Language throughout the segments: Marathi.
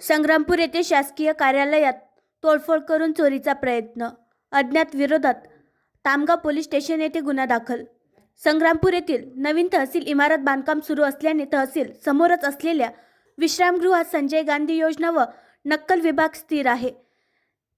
संग्रामपूर येथे शासकीय कार्यालयात तोडफोड करून चोरीचा प्रयत्न अज्ञात विरोधात तामगाव पोलीस स्टेशन येथे गुन्हा दाखल. संग्रामपूर येथील नवीन तहसील इमारत बांधकाम सुरू असल्याने तहसील समोरच असलेल्या विश्रामगृहात संजय गांधी योजना व नक्कल विभाग स्थिर आहे.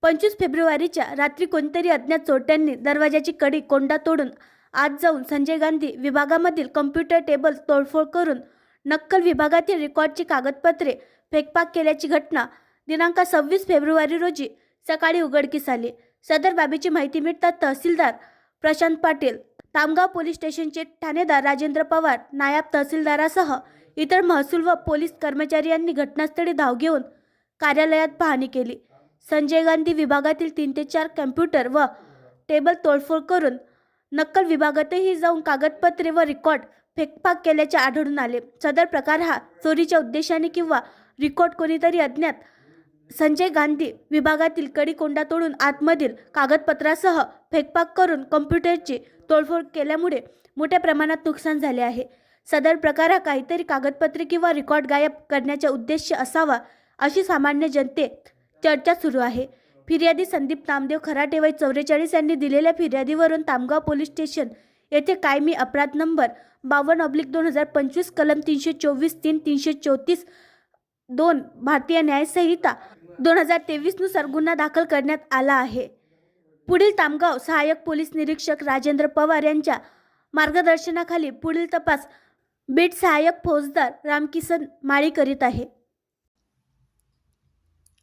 पंचवीस फेब्रुवारीच्या रात्री कोणतरी अज्ञात चोरट्यांनी दरवाजाची कडी कोंडा तोडून आत जाऊन संजय गांधी विभागामधील कम्प्युटर टेबल तोडफोड करून नक्कल विभागातील रेकॉर्डची कागदपत्रे फेकपाक केल्याची घटना दिनांक सव्वीस फेब्रुवारी रोजी सकाळी उघडकीस आली. सदर बाबीची माहिती मिळताच तहसीलदार प्रशांत पाटील तामगाव पोलीस स्टेशनचे ठाणेदार राजेंद्र पवार नायब तहसीलदारासह इतर महसूल व पोलीस कर्मचारी यांनी घटनास्थळी धाव घेऊन कार्यालयात पाहणी केली. संजय गांधी विभागातील तीन ते चार कम्प्युटर व टेबल तोडफोड करून नक्कल विभागातही जाऊन कागदपत्रे व रेकॉर्ड फेकपाक केल्याचे आढळून आले. सदर प्रकार हा चोरीच्या उद्देशाने किंवा रिकॉर्ड कोणीतरी अज्ञात संजय गांधी विभागातील कडीकोंडा तोडून आतमधील कागदपत्रासह फेकपाक करून कम्प्युटरची तोडफोड केल्यामुळे मोठ्या प्रमाणात नुकसान झाले आहे. सदर प्रकार हा काहीतरी कागदपत्रे किंवा रेकॉर्ड गायब करण्याचा उद्देश असावा अशी सामान्य जनतेत चर्चा सुरू आहे. फिर्यादी संदीप नामदेव खराटे वय चौवेचाळीस यांनी दिलेल्या फिर्यादीवरून तामगाव पोलीस स्टेशन येथे कायमी अपराध नंबर बावन्न ऑब्लिक दोन हजार पंचवीस कलम तीनशे चोवीस तीन तीनशे चौतीस दोन भारतीय न्यायसंहिता दोन हजार तेवीसनुसार गुन्हा दाखल करण्यात आला आहे. पुढील तामगाव सहाय्यक पोलीस निरीक्षक राजेंद्र पवार यांच्या मार्गदर्शनाखाली पुढील तपास बीट सहाय्यक फौजदार रामकिसन माळी करीत आहे.